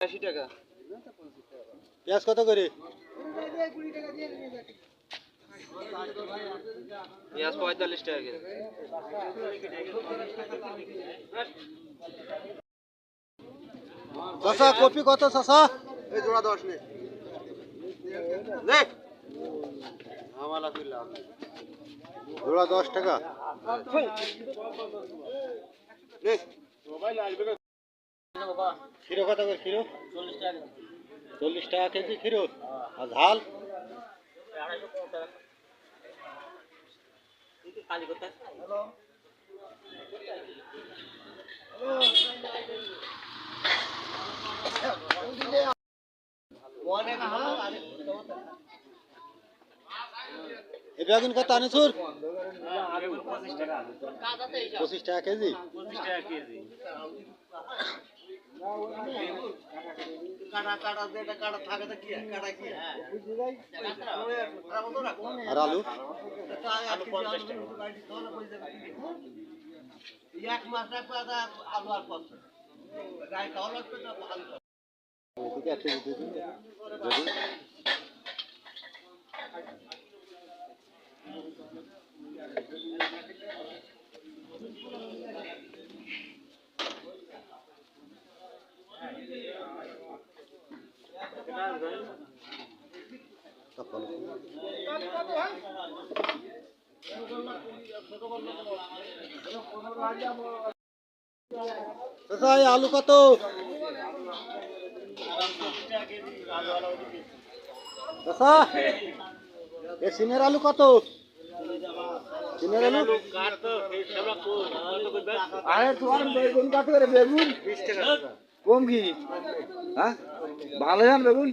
আশি টাকা। পেঁয়াজ কত করে? পেঁয়াজ পঁয়তাল্লিশ টাকা করে চাষা কপি কত চাষা এই জোড়া দশ নেই জোড়া দশ টাকা। খিরো কত করে খিরো? চল্লিশ টাকা কেজি খিরো। আর ঝাল? এ বেগুন কত আনিসুর পঁচিশ টাকা কেজি। আর আলু? এদিকে এক কেজি দিয়ে দিন। তো। যদি তারপর চাচা এই আলু কত? এ সিমের আলু কত? সিমের আলু? আরে তোমার বেগুন কত করে বেগুন? কম কি? হ্যাঁ? ভালো জান বেগুন?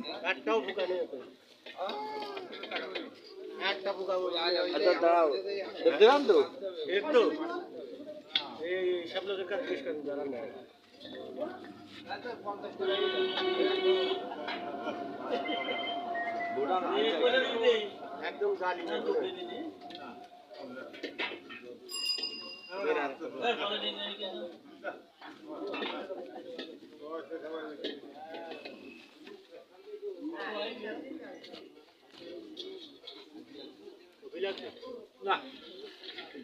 দিলাম তো? একটু। এই সব লোকের কাছে জিজ্ঞেস করেন যারা নেয়। একদম গালি না।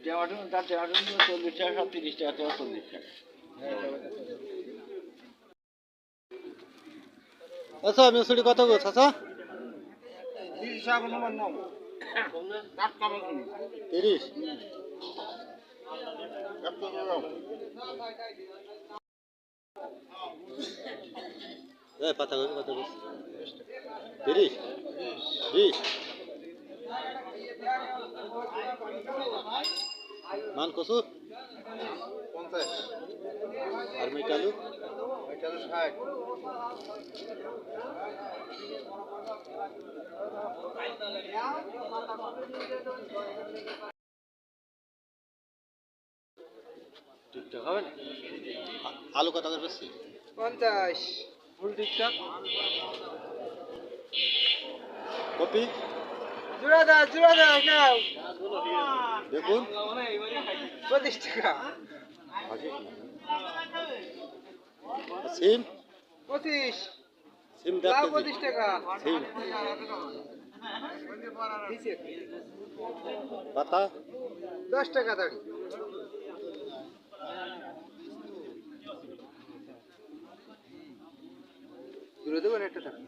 টমেটো তার টমেটো চল্লিশ টাকা সব তিরিশ টাকা তোমার চল্লিশ টাকা। আচ্ছা মেসুরি কত গো চাচা তিরিশ। পাতা তিরিশ। বিশ মান কসু পঞ্চাশ। আর মিটালু এটা ষাট। ঠিকঠাক হবে না? আলু কত করে বেশি? পঞ্চাশ। ফুল ঠিকঠাক কপি? জোড়া দা জোড়া দা নাও। দেখুন। পঁচিশ টাকা। সিম? পঁচিশ। সিম পঁচিশ টাকা। সিম। পাতা? দশ টাকা দাঁড়ি। দূরে দেবেন একটা টাকা